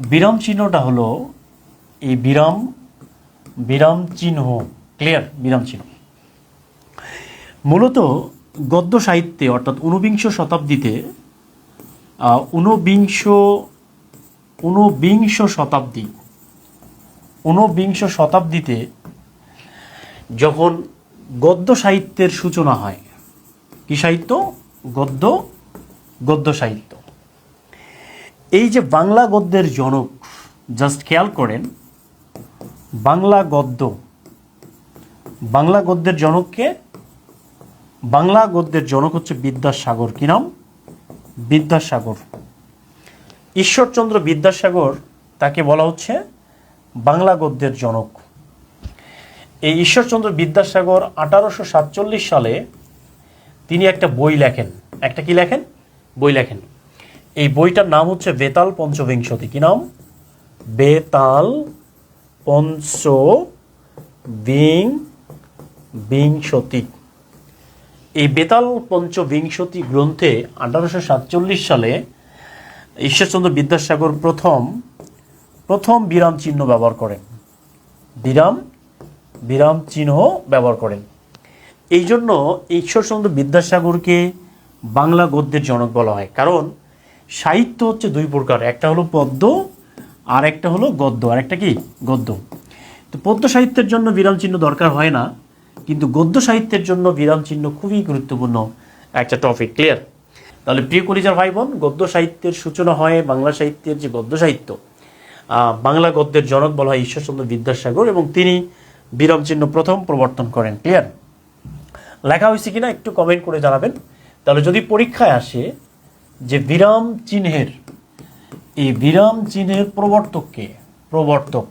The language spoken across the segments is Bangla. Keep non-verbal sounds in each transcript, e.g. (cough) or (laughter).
বিরাম চিহ্নটা হলো এই বিরাম বিরাম চিহ্ন ক্লিয়ার বিরাম চিহ্ন। মূলত গদ্য সাহিত্যে, অর্থাৎ ঊনবিংশ শতাব্দীতে ঊনবিংশ ঊনবিংশ শতাব্দী, ঊনবিংশ শতাব্দীতে যখন গদ্য সাহিত্যের সূচনা হয়, কি সাহিত্য? গদ্য গদ্য সাহিত্য। এই যে বাংলা গদ্যের জনক জাস্ট খেয়াল করেন, বাংলা গদ্য, বাংলা গদ্যের জনককে, বাংলা গদ্যের জনক হচ্ছে বিদ্যাসাগর। কি নাম? বিদ্যাসাগর। ঈশ্বরচন্দ্র বিদ্যাসাগর, তাকে বলা হচ্ছে বাংলা গদ্যের জনক। এই ঈশ্বরচন্দ্র বিদ্যাসাগর আঠারোশো সাতচল্লিশ সালে তিনি একটা বই লেখেন। একটা কি লেখেন? বই লেখেন। এই বইটার নাম হচ্ছে বেতাল পঞ্চবিংশতি। কি নাম? বেতাল পঞ্চ বিং বিংশতি এই বেতাল পঞ্চবিংশতি গ্রন্থে আঠারোশো সাতচল্লিশ সালে ঈশ্বরচন্দ্র বিদ্যাসাগর প্রথম প্রথম বিরাম চিহ্ন ব্যবহার করেন। বিরাম বিরাম চিহ্ন ব্যবহার করেন। এই জন্য ঈশ্বরচন্দ্র বিদ্যাসাগরকে বাংলা গদ্যের জনক বলা হয়। কারণ সাহিত্য হচ্ছে দুই প্রকার, একটা হলো পদ্য আর একটা হলো গদ্য। আর একটা কি? গদ্য। তো পদ্য সাহিত্যের জন্য বিরাম চিহ্ন দরকার হয় না, কিন্তু গদ্য সাহিত্যের জন্য বিরাম চিহ্ন খুবই গুরুত্বপূর্ণ একটা টপিক ক্লিয়ার তাহলে প্রিয় কলিজার ভাই বোন গদ্য সাহিত্যের সূচনা হয় বাংলা সাহিত্যের যে গদ্য সাহিত্য। বাংলা গদ্যের জনক বলা হয় ঈশ্বরচন্দ্র বিদ্যাসাগর এবং তিনি বিরাম চিহ্ন প্রথম প্রবর্তন করেন ক্লিয়ার লেখা হয়েছে কিনা একটু কমেন্ট করে জানাবেন। তাহলে যদি পরীক্ষায় আসে যে বিরাম চিহ্নের, এই বিরাম চিহ্নের প্রবর্তক কে? প্রবর্তক।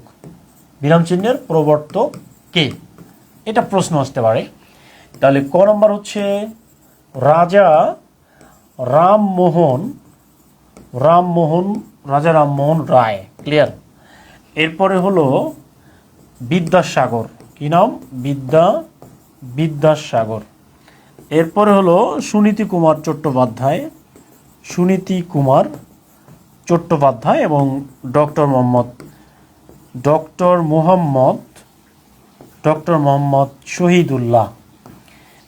বিরাম চিহ্নের প্রবর্তক কে? এটা প্রশ্ন আসতে পারে। তাহলে ক নম্বর হচ্ছে, রাজা রামমোহন রামমোহন, রাজা রামমোহন রায়। ক্লিয়ার এরপরে হলো বিদ্যাসাগর। কি নাম? বিদ্যা, বিদ্যাসাগর। এরপরে হলো সুনীতি কুমার চট্টোপাধ্যায়। সুনীতি কুমার চট্টোপাধ্যায় এবং doctor Mohammad doctor Mohammad doctor Mohammad Shahidullah.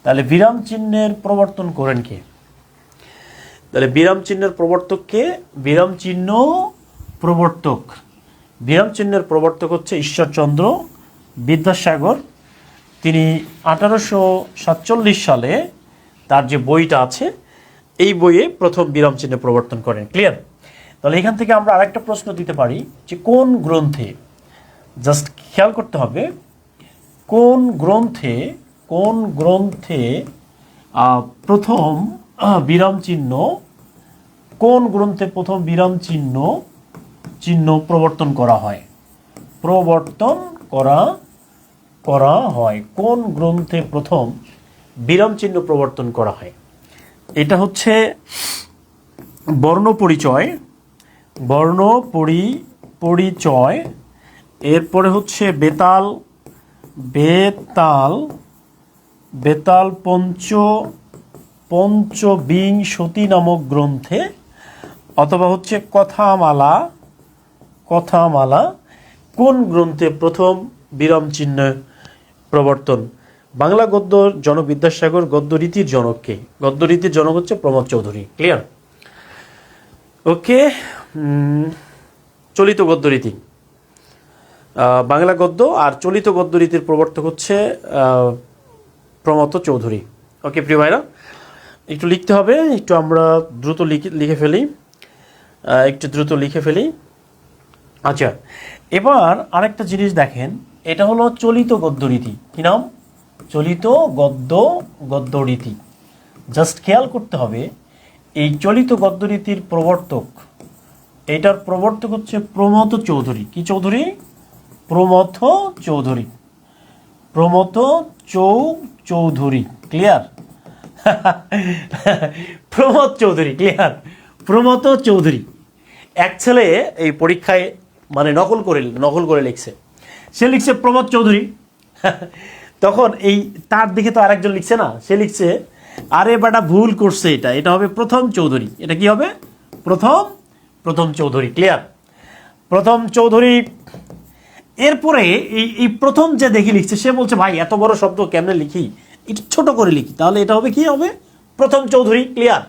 তাহলে বিরাম চিহ্নের প্রবর্তন করেন কে? তাহলে বিরাম চিহ্নের প্রবর্তককে বিরাম চিহ্ন প্রবর্তক। বিরাম চিহ্নের প্রবর্তক হচ্ছে ঈশ্বরচন্দ্র বিদ্যাসাগর। তিনি আঠারোশো সাতচল্লিশ সালে তার যে বইটা আছে এই বইয়ে প্রথম বিরাম চিহ্ন প্রবর্তন করেন ক্লিয়ার তাহলে এখান থেকে আমরা আরেকটা প্রশ্ন দিতে পারি যে কোন গ্রন্থে জাস্ট খেয়াল করতে হবে, কোন গ্রন্থে কোন গ্রন্থে প্রথম বিরাম চিহ্ন, কোন গ্রন্থে প্রথম বিরাম চিহ্ন চিহ্ন প্রবর্তন করা হয়? প্রবর্তন করা করা হয়। কোন গ্রন্থে প্রথম বিরাম চিহ্ন প্রবর্তন করা হয়? এটা হচ্ছে বর্ণ পরিচয়, বর্ণ পরি, পরিচয়, এরপরে হচ্ছে বেতাল বেতাল বেতাল পঞ্চ, পঞ্চবিংশতি নামক গ্রন্থে, অথবা হচ্ছে কথামালা কথামালা, কোন গ্রন্থে প্রথম বিরাম চিহ্ন প্রবর্তন? বাংলা গদ্য জনক বিদ্যাসাগর গদ্য রীতির জনককে গদ্য রীতির জনক হচ্ছে প্রমোদ চৌধুরী ক্লিয়ার ওকে চলিত গদ্য রীতি। বাংলা গদ্য আর চলিত গদ্য রীতির প্রবর্তক হচ্ছে আহ, প্রমথ চৌধুরী। ওকে প্রিয় ভাইরা একটু লিখতে হবে একটু আমরা দ্রুত লিখে ফেলি। একটু দ্রুত লিখে ফেলি। আচ্ছা এবার আরেকটা জিনিস দেখেন এটা হলো চলিত গদ্য রীতি। কি নাম? চলিত গদ্য গদ্য রীতি জাস্ট খেয়াল করতে হবে, এই চলিত গদ্য রীতির প্রবর্তক, এটার প্রবর্তক হচ্ছে প্রমথ চৌধুরী। কি চৌধুরী? প্রমথ চৌধুরী। প্রমথ চৌ Chowdhury. Clear (laughs) Pramatha Chowdhury clear Pramatha Chowdhury. এক ছেলে এই পরীক্ষায় মানে নকল করে নকল করে লিখছে। সে লিখছে প্রমথ চৌধুরী। (laughs) তখন এই তার দিকে তো আরেকজন লিখছে না, সে লিখছে, আরে বেটা, ভুল করছে এটা এটা হবে প্রথম চৌধুরী। এটা কি হবে? প্রথম প্রথম চৌধুরী ক্লিয়ার প্রথম চৌধুরী, এরপরে এই এই প্রথম যে দেখি লিখছে, সে বলছে, ভাই, এত বড় শব্দ কেমনে লিখি? একটু ছোট করে লিখি। তাহলে এটা হবে কি হবে? প্রথম চৌধুরী ক্লিয়ার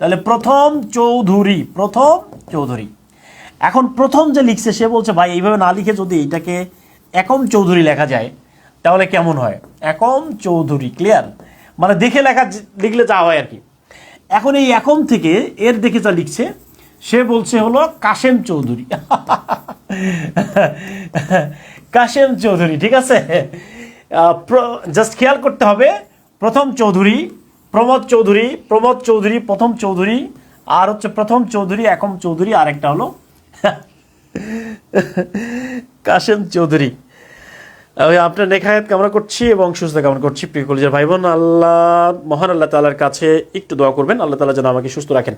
তাহলে প্রথম চৌধুরী প্রথম চৌধুরী। এখন প্রথম যে লিখছে, সে বলছে, ভাই, এইভাবে না লিখে যদি এটাকে একম চৌধুরী লেখা যায় তাহলে কেমন হয়? একম চৌধুরী ক্লিয়ার মানে দেখে লেখা লিখলে যা হয় আর কি। এখন এই একম থেকে এর দেখে যা লিখছে, সে বলছে হলো কাশেম চৌধুরী। (laughs) কাশেম চৌধুরী, ঠিক আছে? জাস্ট খেয়াল করতে হবে, প্রথম চৌধুরী, প্রমোদ চৌধুরী প্রমোদ চৌধুরী, প্রথম চৌধুরী, আর হচ্ছে প্রথম চৌধুরী একম চৌধুরী, আরেকটা হলো (laughs) কাশেম চৌধুরী। আমি আপনার নেখায়াত কামনা করছি এবং সুস্থ কামনা করছি প্রিয় কলেজের ভাই বোন আল্লাহ, মহান আল্লাহ তালার কাছে একটু দোয়া করবেন। আল্লাহ তালা যেন আমাকে সুস্থ রাখেন।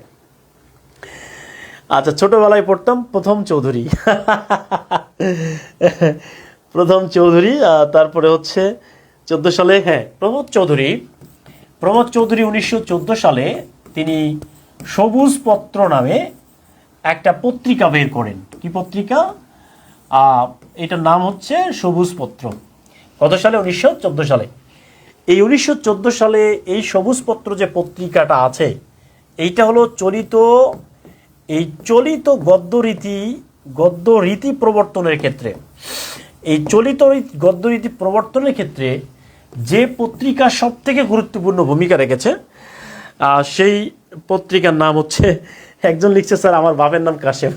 আচ্ছা ছোটবেলায় পড়তাম প্রথম চৌধুরী। (laughs) প্রথম চৌধুরী তারপরে হচ্ছে চোদ্দ সালে হ্যাঁ প্রমোদ চৌধুরী। প্রমোদ চৌধুরী উনিশশো চোদ্দ সালে তিনি সবুজ পত্র নামে একটা পত্রিকা বের করেন। কি পত্রিকা? এটার নাম হচ্ছে সবুজ পত্র কত সালে? উনিশশো চোদ্দ সালে। এই উনিশশো চোদ্দ সালে এই সবুজ পত্র যে পত্রিকাটা আছে, এইটা হলো চলিত, এই চলিত গদ্য রীতি গদ্য রীতি প্রবর্তনের ক্ষেত্রে। এই চলিত গদ্য রীতি প্রবর্তনের ক্ষেত্রে যে পত্রিকা সব থেকে গুরুত্বপূর্ণ ভূমিকা রেখেছে সেই পত্রিকার নাম হচ্ছে, একজন লিখছে, স্যার, আমার বাপের নাম Kashem.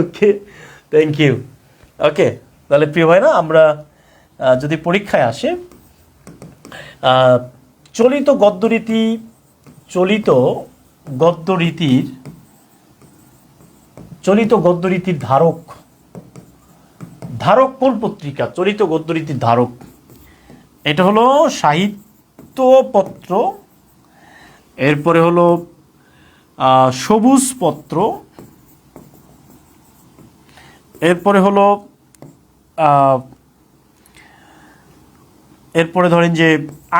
Okay thank you okay তাহলে প্রিয় ভাইরা, আমরা যদি পরীক্ষায় আসে চলিত গদ্যরীতি, চলিত গদ্যরীতির চলিত গদ্যরীতির ধারক ধারক কোন পত্রিকা, চলিত গদ্যরীতির ধারক। এটা হলো সাহিত্যপত্র, এরপরে হলো সবুজ পত্র এরপরে হলো এরপরে ধরেন যে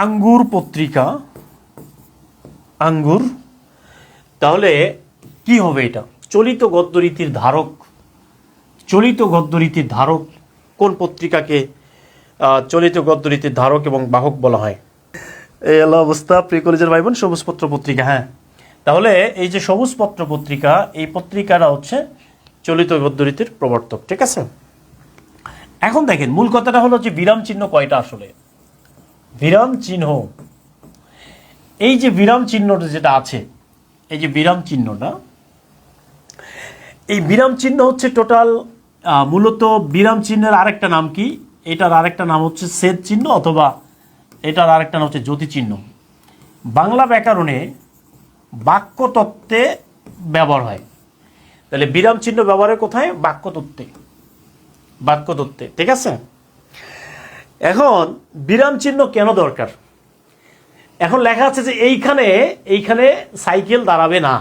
আঙ্গুর পত্রিকা আঙ্গুর তাহলে কি হবে এটা? চলিত গদ্যরীতির ধারক চলিত গদ্যরীতির ধারক কোন পত্রিকাকে চলিত গদ্যরীতির ধারক এবং বাহক বলা হয়? এই হলো অবস্থা প্রি কলেজের ভাই বোন সবুজপত্র পত্রিকা হ্যাঁ। তাহলে এই যে সবুজপত্র পত্রিকা এই পত্রিকাটা হচ্ছে চলিত গদ্যরীতির প্রবর্তক, ঠিক আছে? এখন দেখেন, মূল কথাটা হলো যে বিরাম চিহ্ন কয়টা আসলে? বিরাম চিহ্ন। এই যে বিরাম চিহ্নটা যেটা আছে, এই যে বিরাম চিহ্নটা, এই বিরাম চিহ্ন হচ্ছে টোটাল মূলত বিরাম চিহ্নের আরেকটা নাম কি? এটার আরেকটা নাম হচ্ছে সেদ চিহ্ন অথবা এটার আরেকটা নাম হচ্ছে জ্যোতি চিহ্ন। বাংলা ব্যাকরণে বাক্যতত্ত্বে ব্যবহার হয়। তাহলে বিরাম চিহ্ন ব্যবহারের কোথায়? বাক্যতত্ত্বে বাক্যতত্ত্বে ঠিক আছে? এখন বিরাম চিহ্ন কেন দরকার? এখন লেখা আছে যে এইখানে এইখানে সাইকেল দাঁড়াবে না।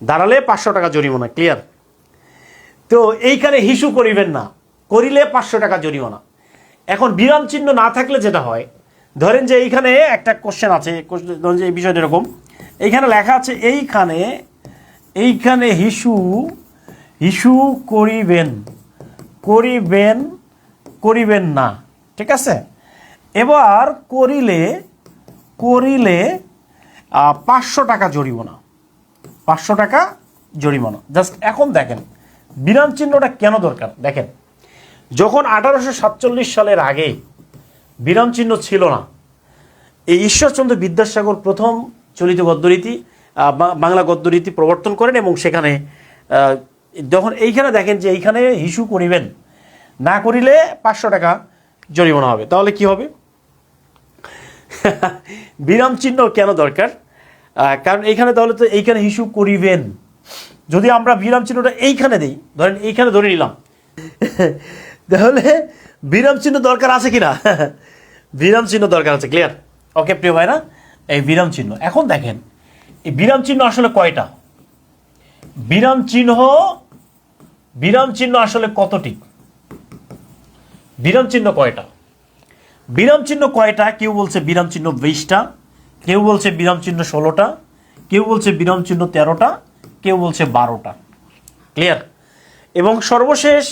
দাঁড়ালে পাঁচশো টাকা জরিমানা ক্লিয়ার তো এইখানে হিসু করিবেন না। করিলে পাঁচশো টাকা জরিমানা। এখন বিরাম চিহ্ন না থাকলে যেটা হয়, ধরেন যে এইখানে একটা কোশ্চেন আছে ধরেন যে এই বিষয়টা এরকম। এইখানে লেখা আছে, এইখানে এইখানে হিসু হিসু করিবেন করিবেন করিবেন না। ঠিক আছে? এবার করিলে করিলে পাঁচশো টাকা জরিমানা। পাঁচশো টাকা জরিমানা। জাস্ট এখন দেখেন, বিরাম চিহ্নটা কেন দরকার? দেখেন, যখন আঠারোশো সাতচল্লিশ সালের আগে বিরাম চিহ্ন ছিল না, এই ঈশ্বরচন্দ্র বিদ্যাসাগর প্রথম চলিত গদ্যরীতি বাংলা গদ্যরীতি প্রবর্তন করেন এবং সেখানে যখন এইখানে দেখেন যে এইখানে হিসু করিবেন, না করিলে পাঁচশো টাকা জরিমানা হবে। তাহলে কি হবে? (laughs) বিরাম চিহ্ন কেন দরকার? কারণ এইখানে তাহলে তো এইখানে হিসু করিবেন। যদি আমরা বিরাম চিহ্নটা এইখানে দিই, ধরেন এইখানে ধরে নিলাম। (laughs) তাহলে বিরাম চিহ্ন দরকার আছে কিনা? (laughs) বিরাম চিহ্ন দরকার আছে ক্লিয়ার ওকে প্রিয় ভাইরা, এই বিরাম চিহ্ন। এখন দেখেন এই বিরাম চিহ্ন আসলে কয়টা? বিরাম চিহ্ন বিরাম চিহ্ন আসলে কতটি? বিরাম চিহ্ন কয়টা? বিরাম চিহ্ন কয়টা? কেউ বলছে বিরাম চিহ্ন বিশটা, কেউ বলছে বিরাম চিহ্ন ষোলোটা, কেউ বলছে বিরাম চিহ্ন তেরোটা, কেউ বলছে বারোটা। ক্লিয়ার এবং সর্বশেষ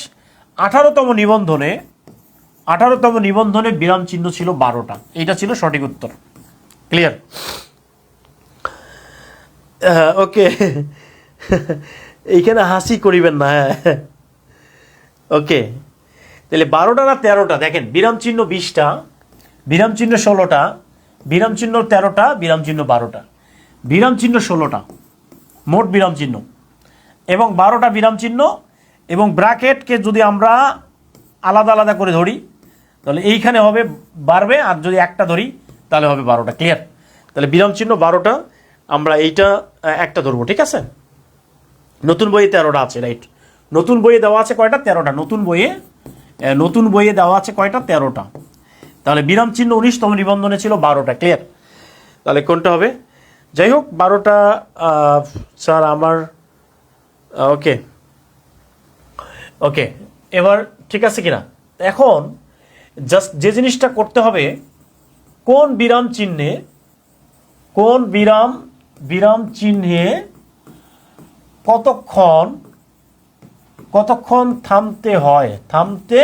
আঠারোতম নিবন্ধনে আঠারোতম নিবন্ধনে বিরাম চিহ্ন ছিল বারোটা। এইটা ছিল সঠিক উত্তর। Clear okay. এইখানে হাসি করিবেন না হ্যাঁ। ওকে। তাহলে বারোটা না তেরোটা? দেখেন, বিরাম চিহ্ন বিশটা, বিরাম চিহ্ন ষোলোটা, বিরাম চিহ্ন তেরোটা, বিরাম চিহ্ন বারোটা। বিরাম চিহ্ন ষোলোটা, মোট বিরাম চিহ্ন। এবং বারোটা বিরাম চিহ্ন এবং ব্র্যাকেটকে যদি আমরা আলাদা আলাদা করে ধরি, তাহলে এইখানে হবে বাড়বে আর যদি একটা ধরি, তাহলে হবে বারোটা। ক্লিয়ার? তাহলে বিরাম চিহ্ন বারোটা আমরা এইটা একটা ধরবো, ঠিক আছে? নতুন বইয়ে তেরোটা আছে রাইট নতুন বইয়ে দেওয়া আছে কয়টা? তেরোটা। নতুন বইয়ে নতুন বইয়ে দেওয়া আছে কয়টা? তেরোটা। তাহলে বিরাম চিহ্ন উনিশতম নিবন্ধনে ছিল বারোটা ক্লিয়ার তাহলে কোনটা হবে? যাই হোক, বারোটা স্যার, আমার ওকে ওকে এবার ঠিক আছে কিনা? এখন জাস্ট যে জিনিসটা করতে হবে, কোন বিরাম চিহ্নে, কোন বিরাম বিরাম চিহ্নে কতক্ষণ কতক্ষণ থামতে হয়? থামতে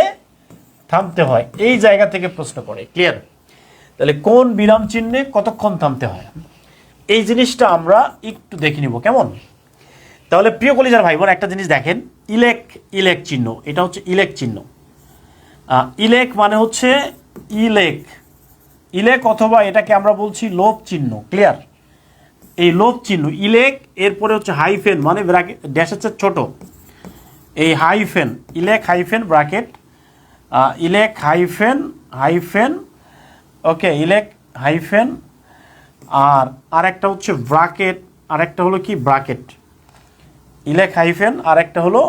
থামতে হয়। এই জায়গা থেকে প্রশ্ন করে। ক্লিয়ার তাহলে কোন বিরাম চিহ্নে কতক্ষণ থামতে হয়? এই জিনিসটা আমরা একটু দেখে নিব। কেমন? তাহলে প্রিয় কলিজার ভাই বোন একটা জিনিস দেখেন। ইলেক ইলেক চিহ্ন। এটা হচ্ছে ইলেক চিহ্ন। ইলেক মানে হচ্ছে ইলেক। ইলেক অথবা এটাকে আমরা বলছি লোভ চিহ্ন। ক্লিয়ার এই লোভ চিহ্ন, ইলেক, এরপরে হচ্ছে হাইফেন মানে ব্র্যাকেট ড্যাশ হচ্ছে ছোট। এই হাইফেন, ইলেক হাইফেন ব্র্যাকেট ইলেক হাইফেন হাইফেন, ওকে, ইলেক হাইফেন, আর আরেকটা হচ্ছে ব্রাকেট, আরেকটা হলো কি? ব্রাকেট। ইলেক হাইফেন আর একটা হলো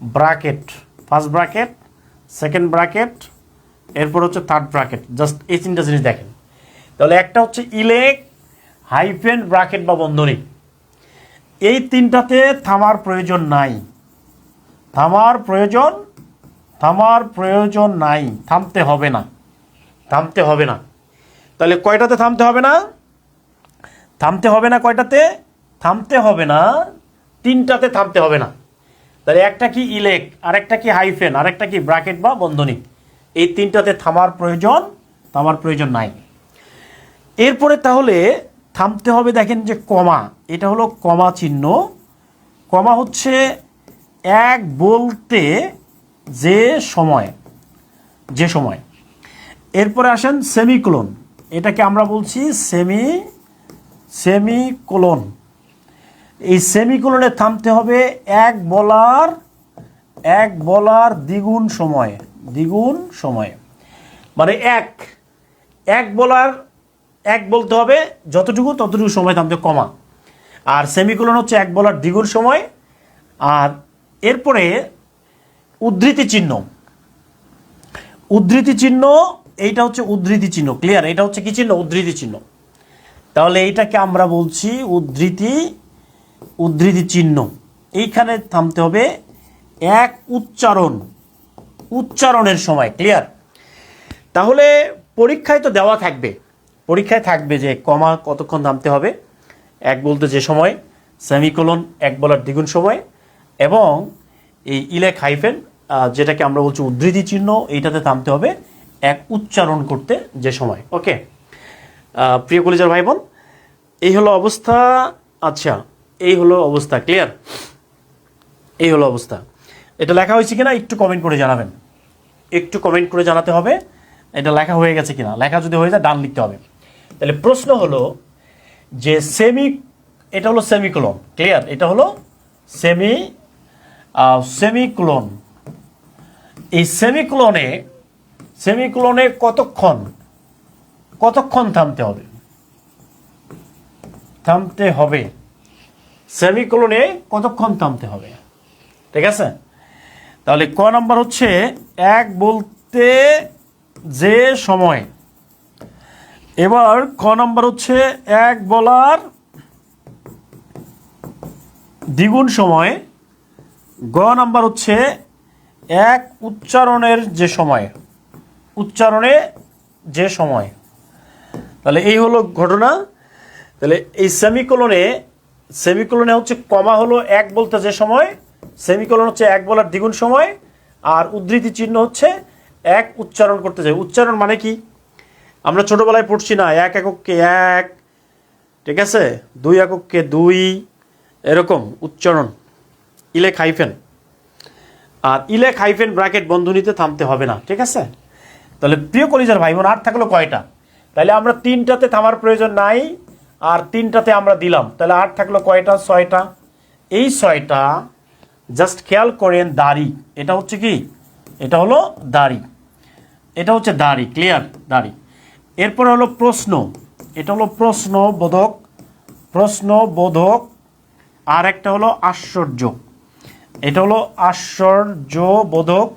bracket. First bracket, second bracket, এরপর হচ্ছে থার্ড ব্রাকেট। জাস্ট এই তিনটা জিনিস দেখেন। তাহলে একটা হচ্ছে ইলেক হাইফেন ব্রাকেট বা বন্ধনী। এই তিনটাতে থামার প্রয়োজন নাই। থামার প্রয়োজন থামার প্রয়োজন নাই। থামতে হবে না। থামতে হবে না। তাহলে কয়টাতে থামতে হবে না? থামতে হবে না কয়টাতে? থামতে হবে না, তিনটাতে থামতে হবে না। তাহলে একটা কি ইলেক, আরেকটা কি হাইফেন, আরেকটা কি ব্র্যাকেট বা বন্ধনী? এই তিনটাতে থামার প্রয়োজন থামার প্রয়োজন নাই। এরপরে তাহলে থামতে হবে দেখেন যে কমা, এটা হলো কমা চিহ্ন। কমা হচ্ছে এক বলতে যে সময় যে সময়। এরপরে আসেন সেমিকোলন, এটাকে আমরা বলছি সেমি, সেমিকোলন। এই সেমিকোলনে থামতে হবে এক বলার এক বলার দ্বিগুণ সময় দ্বিগুণ সময়। মানে এক এক বলার এক বলতে হবে, যতটুকু ততটুকু সময় থামতে কমা আর সেমিকোলন হচ্ছে এক বলার দ্বিগুণ সময়, আর এরপরে উদ্ধৃতি চিহ্ন। উদ্ধৃতি চিহ্ন, এইটা হচ্ছে উদ্ধৃতি চিহ্ন ক্লিয়ার এটা হচ্ছে কি চিহ্ন? উদ্ধৃতি চিহ্ন। তাহলে এইটাকে আমরা বলছি উদ্ধৃতি উদ্ধৃতি চিহ্ন। এইখানে থামতে হবে এক উচ্চারণ, উচ্চারণের সময় ক্লিয়ার তাহলে পরীক্ষায় তো দেওয়া থাকবে। পরীক্ষায় থাকবে যে কমা কতক্ষণ থামতে হবে, এক বলতে যে সময়, সেমিকোলন, এক বলার দ্বিগুণ সময়, এবং এই ইলেক হাইফেন যেটাকে আমরা বলছি উদ্ধৃতি চিহ্ন, এইটাতে থামতে হবে এক উচ্চারণ করতে যে সময়। ওকে প্রিয় কলিজার ভাই বোন এই হলো অবস্থা আচ্ছা এই হলো অবস্থা ক্লিয়ার এই হলো অবস্থা। এটা লেখা হয়েছে কিনা একটু কমেন্ট করে জানাবেন। একটু কমেন্ট করে জানাতে হবে, এটা লেখা হয়ে গেছে কিনা। লেখা যদি হয়ে যায়, ডান লিখতে হবে। তাহলে প্রশ্ন হলো যে সেমি এটা হলো সেমিকোলন ক্লিয়ার এটা হলো সেমি সেমিক্লোন এই সেমিক্লোনে সেমিক্লোনে কতক্ষণ? কতক্ষণ থামতে হবে? থামতে হবে। সেমিকোলনে কতক্ষণ থামতে হবে? ঠিক আছে? তাহলে ক নাম্বার হচ্ছে এক বলতে যে সময়। এবার ক নম্বর হচ্ছে এক বলার দ্বিগুণ সময়। গ নাম্বার হচ্ছে এক উচ্চারণের যে সময়। উচ্চারণে যে সময়। তাহলে এই হলো ঘটনা। তাহলে এই সেমিকোলনে সেমিকোলনে হচ্ছে কমা হলো এক বলতে যে সময়, সেমিকোলন হচ্ছে এক বলার দ্বিগুণ সময়, আর উদ্ধৃতি চিহ্ন হচ্ছে এক উচ্চারণ করতে যায় উচ্চারণ মানে কি? আমরা ছোটবেলায় পড়ছি না, এক এককে এক, ঠিক আছে? দুই এককে দুই, এরকম উচ্চারণ ইলেক হাইফেন। আর ইলেক হাইফেন ব্র্যাকেট বন্ধনীতে থামতে হবে না, ঠিক আছে? তাহলে প্রিয় কলিজার ভাই বোন আর থাকল কয়টা? তাহলে আমরা তিনটাতে থামার প্রয়োজন নাই, আর তিনটাতে আমরা দিলাম। তাহলে আর থাকল কয়টা? ছয়টা। এই ছয়টা জাস্ট খেয়াল করেন দাড়ি। এটা হচ্ছে কি? এটা হলো দাড়ি। এটা হচ্ছে দাড়ি ক্লিয়ার দাড়ি। এরপরে হলো প্রশ্ন। এটা হলো প্রশ্ন বোধক প্রশ্ন বোধক আর একটা হলো আশ্চর্য। এটা হলো আশ্চর্য বোধক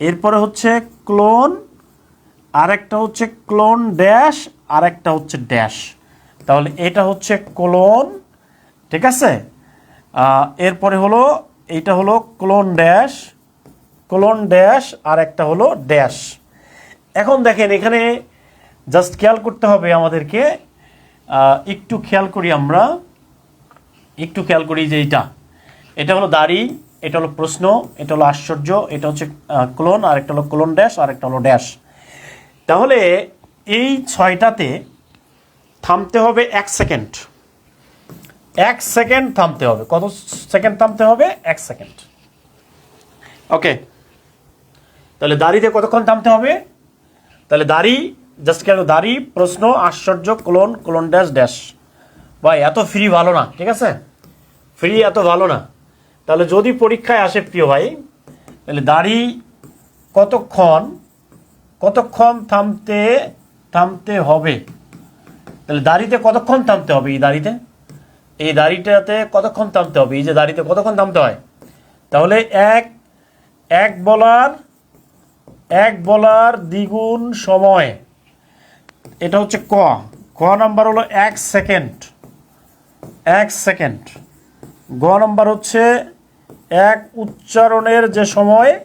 এরপরে হচ্ছে ক্লোন আর একটা হচ্ছে ক্লোন ড্যাশ আর একটা হচ্ছে ড্যাশ। তাহলে এটা হচ্ছে ক্লোন, ঠিক আছে? এরপরে হলো এইটা হলো ক্লোন ড্যাশ ক্লোন ড্যাশ আর একটা হলো ড্যাশ। এখন দেখেন এখানে জাস্ট খেয়াল করতে হবে আমাদেরকে একটু খেয়াল করি আমরা, একটু খেয়াল করি যে এটা এটা হলো দাড়ি, এটা হলো প্রশ্ন, এটা হলো আশ্চর্য, এটা হচ্ছে ক্লোন আর একটা হলো ক্লোন ড্যাশ আর একটা হলো ড্যাশ তাহলে এই ছয়টাতে থামতে হবে এক সেকেন্ড এক সেকেন্ড থামতে হবে। কত সেকেন্ড থামতে হবে? এক সেকেন্ড ওকে তাহলে দাড়িতে কতক্ষণ থামতে হবে? তাহলে দাড়ি জাস্ট কেন দাড়ি, প্রশ্ন, আশ্চর্য, ক্লোন ক্লোন ড্যাশ ড্যাশ। ভাই, এত ফ্রি ভালো না, ঠিক আছে? ফ্রি এত ভালো না। তাহলে যদি পরীক্ষায় আসে প্রিয় ভাই, তাহলে দাড়ি কতক্ষণ কতক্ষণ থামতে থামতে হবে? তাহলে দাড়িতে কতক্ষণ থামতে হবে এই দাড়িতে? এই দাড়িটাতে কতক্ষণ থামতে হবে? এই যে দাড়িতে কতক্ষণ থামতে হয়? তাহলে এক এক বলার এক বলার দ্বিগুণ সময়। এটা হচ্ছে ক। ক নাম্বার হলো এক সেকেন্ড। এক সেকেন্ড। গ নাম্বার হচ্ছে এক উচ্চারণের যে সময়,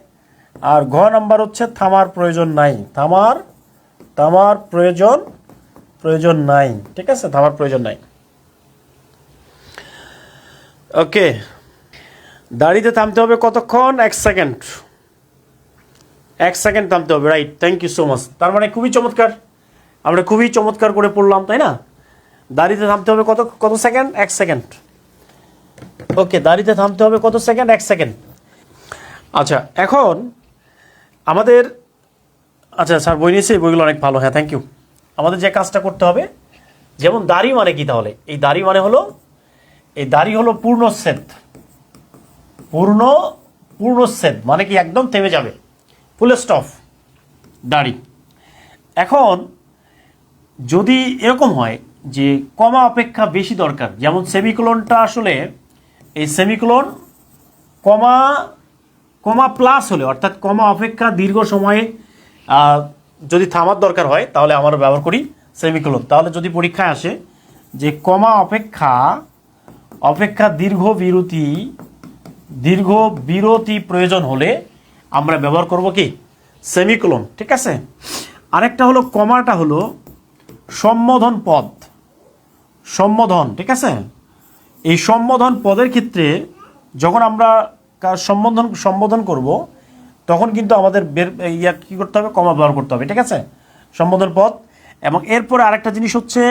আর ঘ নাম্বার হচ্ছে থামার প্রয়োজন নাই। থামার থামার প্রয়োজন প্রয়োজন নাই। ঠিক আছে? থামার প্রয়োজন নাই। ওকে। দাড়িতে থামতে হবে কতক্ষণ? এক সেকেন্ড। এক সেকেন্ড থামতে হবে, right. Thank you so much. তার মানে খুবই চমৎকার। আমরা খুবই চমৎকার করে পড়লাম, তাই না? দাড়িতে থামতে হবে কত কত সেকেন্ড? এক সেকেন্ড। ওকে, দাড়িতে থামতে হবে কত সেকেন্ড? এক সেকেন্ড। আচ্ছা এখন আমাদের আচ্ছা স্যার, বই নিয়েছি বইগুলো অনেক ভালো হ্যাঁ থ্যাংক ইউ আমাদের যে কাজটা করতে হবে, যেমন দাড়ি মানে কি তাহলে? এই দাড়ি মানে হলো, এই দাড়ি হলো পূর্ণ পূর্ণচ্ছেদ। পূর্ণ পূর্ণ পূর্ণচ্ছেদ মানে কি একদম থেমে যাবে। ফুল স্টপ দাড়ি। এখন যদি এরকম হয় যে কমা অপেক্ষা বেশি দরকার, যেমন সেমিকোলনটা আসলে এই সেমিকোলন কমা কমা প্লাস হলে, অর্থাৎ কমা অপেক্ষা দীর্ঘ সময়ে যদি থামার দরকার হয়, তাহলে আমরা ব্যবহার করি সেমিকোলন। তাহলে যদি পরীক্ষায় আসে যে কমা অপেক্ষা অপেক্ষা দীর্ঘ বিরতি দীর্ঘ বিরতি প্রয়োজন হলে আমরা ব্যবহার করব কি? সেমিকোলন, ঠিক আছে? আরেকটা হলো কমাটা হলো সম্বোধন পদ। সম্বোধন, ঠিক আছে? এই সম্বোধন পদের ক্ষেত্রে যখন আমরা সম্বোধন সম্বোধন করব, তখন কিন্তু আমাদের বের ইয়া কী করতে হবে? কমা ব্যবহার করতে হবে, ঠিক আছে? সম্বোধন পদ। এবং এরপরে আরেকটা জিনিস হচ্ছে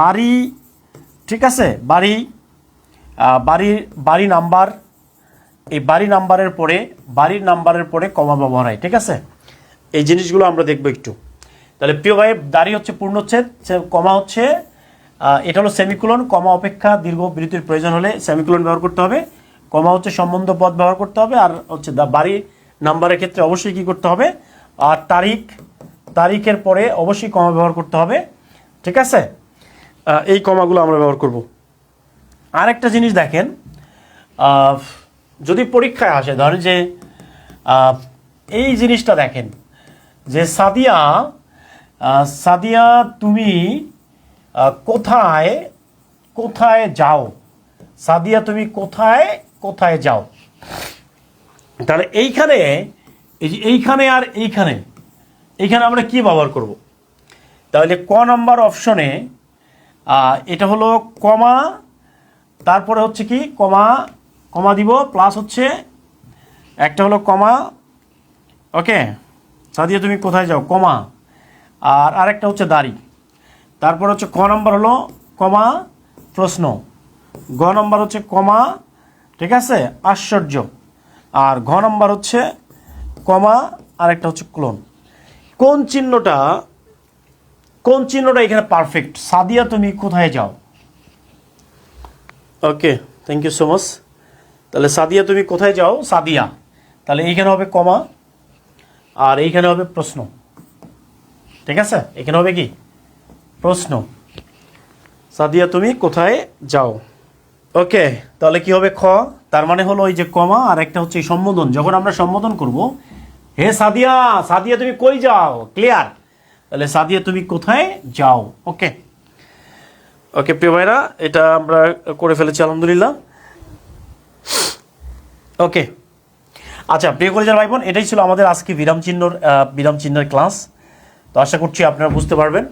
বাড়ি, ঠিক আছে? বাড়ি বাড়ির বাড়ি নাম্বার। এই বাড়ি নাম্বারের পরে, বাড়ির নাম্বারের পরে কমা ব্যবহার হয়, ঠিক আছে? এই জিনিসগুলো আমরা দেখব একটু। তাহলে প্রিয় ভাই, দাড়ি হচ্ছে পূর্ণচ্ছেদ কমা হচ্ছে এটা হলো সেমিকুলন, কমা অপেক্ষা দীর্ঘ বিরতির প্রয়োজন হলে সেমিকুলন ব্যবহার করতে হবে, কমা হচ্ছে সম্বন্ধ পদ ব্যবহার করতে হবে, আর হচ্ছে বাড়ি নাম্বারের ক্ষেত্রে অবশ্যই কি করতে হবে, আর তারিখ, তারিখের পরে অবশ্যই কমা ব্যবহার করতে হবে, ঠিক আছে? এই কমাগুলো আমরা ব্যবহার করব। আর একটা জিনিস দেখেন যদি পরীক্ষায় আসে, ধরেন যে এই জিনিসটা দেখেন, যে সাদিয়া সাদিয়া, তুমি কোথায় কোথায় যাও? সাদিয়া, তুমি কোথায় কোথায় যাও? তাহলে এইখানে, এই যে এইখানে আর এইখানে এইখানে আমরা কি ব্যবহার করব? তাহলে ক নম্বর অপশনে এটা হলো কমা, তারপরে হচ্ছে কি, কমা কমা দিব প্লাস হচ্ছে, একটা হলো কমা ওকে সাদিয়া, তুমি কোথায় যাও? কমা। আর আরেকটা হচ্ছে দাড়ি। তারপর হচ্ছে ক নম্বর হলো কমা প্রশ্ন। গ নম্বর হচ্ছে কমা, ঠিক আছে? আশ্চর্য। আর ঘ নম্বর হচ্ছে কমা, আরেকটা হচ্ছে ক্লোন। কোন চিহ্নটা কোন চিহ্নটা এখানে পারফেক্ট সাদিয়া, তুমি কোথায় যাও? Okay thank you so much তাহলে সাদিয়া, তুমি কোথায় যাও? সাদিয়া। তাহলে এইখানে হবে কমা, আর এইখানে হবে প্রশ্ন। ঠিক আছে? এখানে হবে কি? প্রশ্ন। সাদিয়া, তুমি কোথায় যাও? ওকে, তাহলে কি হবে খ? তার মানে হলো ওই যে কমা, আর একটা হচ্ছে সম্বোধন। যখন আমরা সম্বোধন করব, হে সাদিয়া সাদিয়া, তুমি কই যাও? ক্লিয়ার তাহলে সাদিয়া, তুমি কোথায় যাও? ওকে। ওকে, প্রিয় ভাইরা, এটা আমরা করে ফেলেছি, আলহামদুলিল্লাহ। ওকে। আচ্ছা প্রিয় কলেজের ভাই বোন, এটাই ছিল আমাদের আজকে বিরাম চিহ্নর বিরাম চিহ্নের ক্লাস তো আশা করছি আপনারা বুঝতে পারবেন।